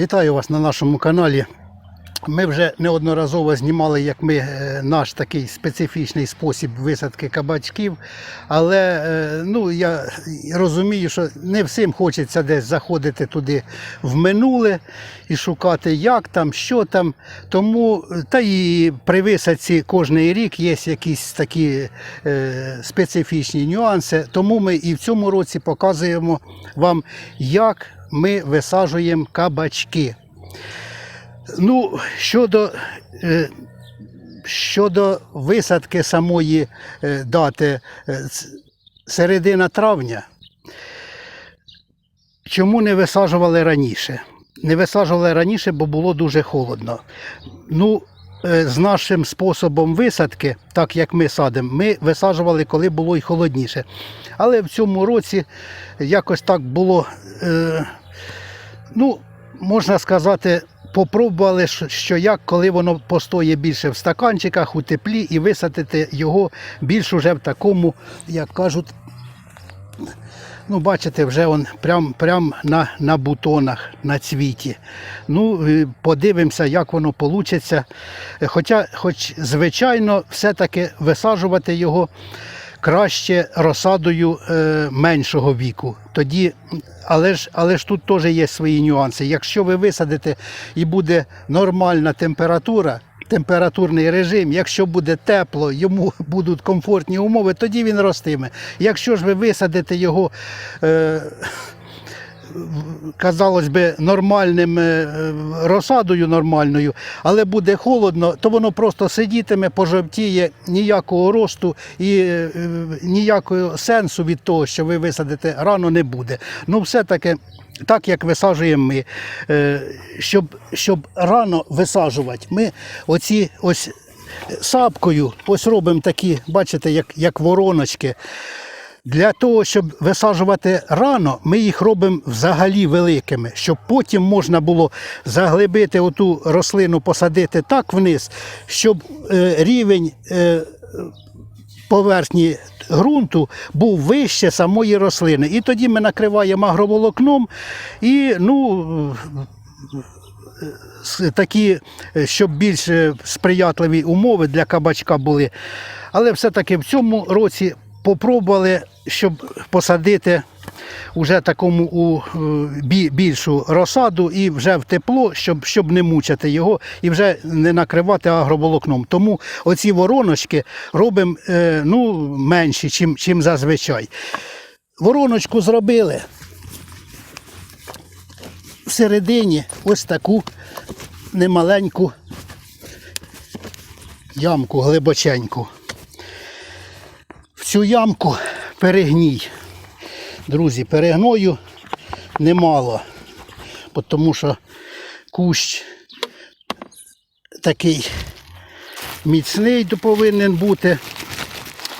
Вітаю вас на нашому каналі. Ми вже неодноразово знімали, як ми е, наш такий специфічний спосіб висадки кабачків. Але е, ну, я розумію, що не всім хочеться десь заходити туди в минуле і шукати, як там, що там. Тому е, та і при висадці кожний рік є якісь такі е, специфічні нюанси. Тому ми і в цьому році показуємо вам, як ми висаджуємо кабачки. Ну, щодо, е, щодо висадки самої е, дати е, середина травня, чому не висаджували раніше? Не висаджували раніше, бо було дуже холодно. Ну, з нашим способом висадки, так як ми садимо, ми висаджували, коли було й холодніше. Але в цьому році якось так було. Ну, можна сказати, попробували, що- як, коли воно постоє більше в стаканчиках, у теплі, і висадити його більш уже в такому, як кажуть, ну, бачите, вже он прям, прям на, на бутонах, на цвіті. Ну, подивимося, як воно вийде. Хоча, хоч, звичайно, все-таки висаджувати його краще розсадою е, меншого віку. Тоді, але ж, але ж тут теж є свої нюанси. Якщо ви висадите і буде нормальна температура, температурний режим, якщо буде тепло, йому будуть комфортні умови, тоді він ростиме. Якщо ж ви висадите його. Е, казалось би, нормальним е, розсадою нормальною, але буде холодно, то воно просто сидітиме, пожовтіє, ніякого росту і е, ніякого сенсу від того, що ви висадите рано не буде. Ну, все-таки. Так як висаджуємо ми, е, щоб, щоб рано висаджувати, ми оці ось сапкою ось робимо такі, бачите, як, як вороночки. Для того, щоб висаджувати рано, ми їх робимо взагалі великими, щоб потім можна було заглибити оту рослину, посадити так вниз, щоб е, рівень е, поверхні ґрунту був вище самої рослини. І тоді ми накриваємо агроволокном і ну. Такі, е, щоб більш сприятливі умови для кабачка були. Але все-таки в цьому році попробували, щоб посадити вже такому у е, більшу розсаду і вже в тепло, щоб, щоб не мучити його і вже не накривати агроволокном. Тому оці вороночки робимо е, ну, менші, чим, чим зазвичай. Вороночку зробили. Всередині ось таку немаленьку ямку глибоченьку. Цю ямку перегній. Друзі, перегною немало, тому що кущ такий міцний повинен бути.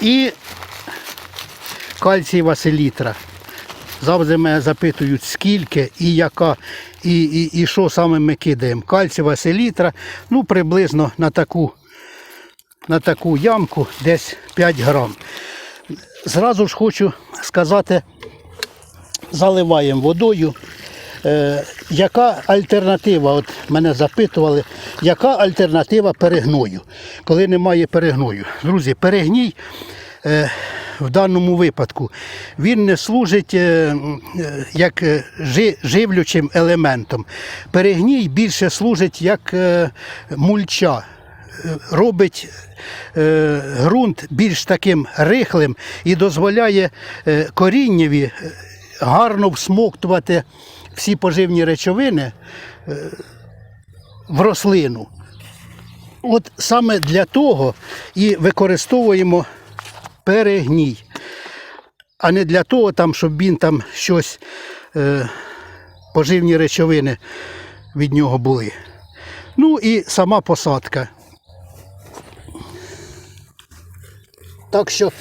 І кальцієва селітра. Завжди мене запитують, скільки і яка, і, і, і що саме ми кидаємо. Кальцієва селітра, ну приблизно на таку, на таку ямку десь 5 грам. Зразу ж хочу сказати, заливаємо водою. Е, яка альтернатива? От мене запитували, яка альтернатива перегною, коли немає перегною. Друзі, перегній е, в даному випадку він не служить е, е, як е, жи- живлючим елементом. Перегній більше служить як е, мульча робить е, ґрунт більш таким рихлим і дозволяє е, коріннєві е, гарно всмоктувати всі поживні речовини в рослину. От саме для того і використовуємо перегній, а не для того, там, щоб він там щось, е, поживні речовини від нього були. Ну і сама посадка. Так що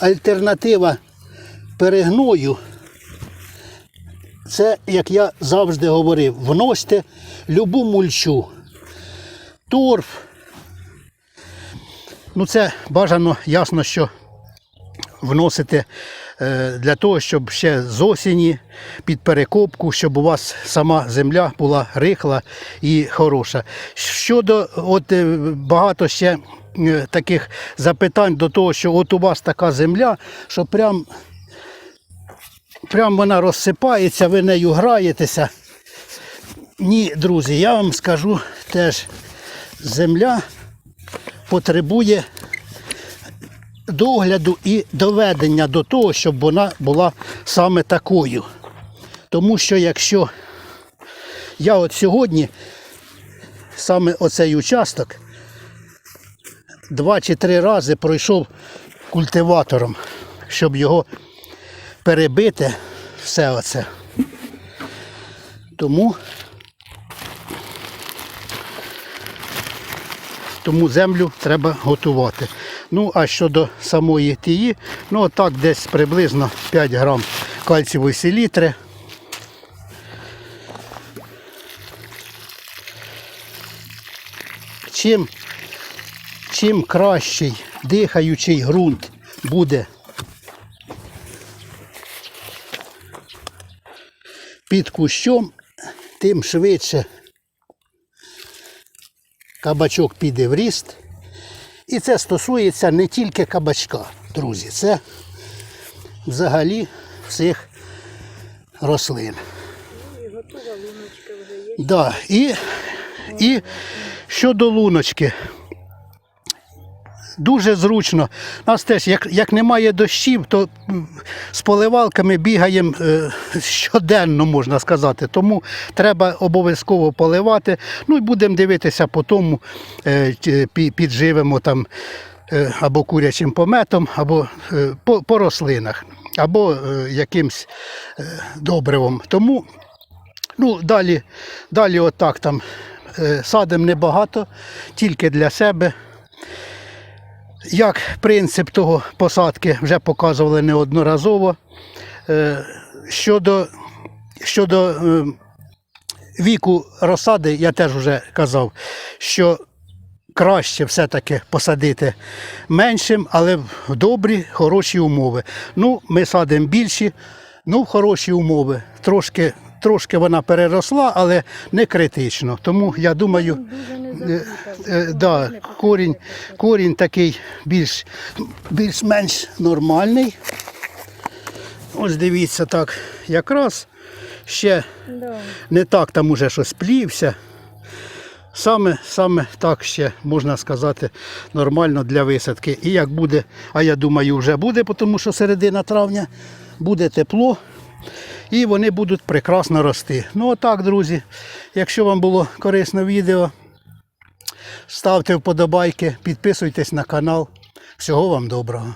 альтернатива перегною це, як я завжди говорив, вносьте любу мульчу. Торф. Ну це бажано ясно, що вносити для того, щоб ще з осені під перекопку, щоб у вас сама земля була рихла і хороша. Щодо от е, багато ще е, таких запитань до того, що от у вас така земля, що прям, прям вона розсипається, ви нею граєтеся. Ні, друзі, я вам скажу теж, земля потребує догляду і доведення до того, щоб вона була саме такою. Тому що якщо я от сьогодні саме оцей участок два чи три рази пройшов культиватором, щоб його перебити, все оце. Тому тому землю треба готувати. Ну, а щодо самої тії, ну отак десь приблизно 5 грам кальцієвої селітри. Чим, чим кращий дихаючий ґрунт буде під кущом, тим швидше кабачок піде в ріст. І це стосується не тільки кабачка, друзі, це взагалі всіх рослин. І готова луночка вже є. Да, і, і щодо луночки. Дуже зручно. У нас теж, як, як немає дощів, то з поливалками бігаємо е, щоденно, можна сказати. Тому треба обов'язково поливати. Ну і будемо дивитися по тому, е, ті- пі- підживимо там е, або курячим пометом, або е, по, по рослинах, або е, якимсь е, добривом. Тому Ну, далі, далі отак там е, садимо небагато, тільки для себе. Як принцип того посадки вже показували неодноразово. Е, Щодо, щодо е, віку розсади, я теж вже казав, що краще все-таки посадити меншим, але в добрі, хороші умови. Ну, ми садимо більші, ну, в хороші умови. Трошки, трошки вона переросла, але не критично. Тому я думаю, Е, е, да, корінь, корінь такий більш, більш-менш нормальний. Ось дивіться так, якраз ще не так там уже щось плівся. Саме, саме так ще можна сказати нормально для висадки. І як буде, а я думаю, вже буде, тому що середина травня буде тепло. І вони будуть прекрасно рости. Ну отак, друзі. Якщо вам було корисне відео, ставте вподобайки, підписуйтесь на канал. Всього вам доброго.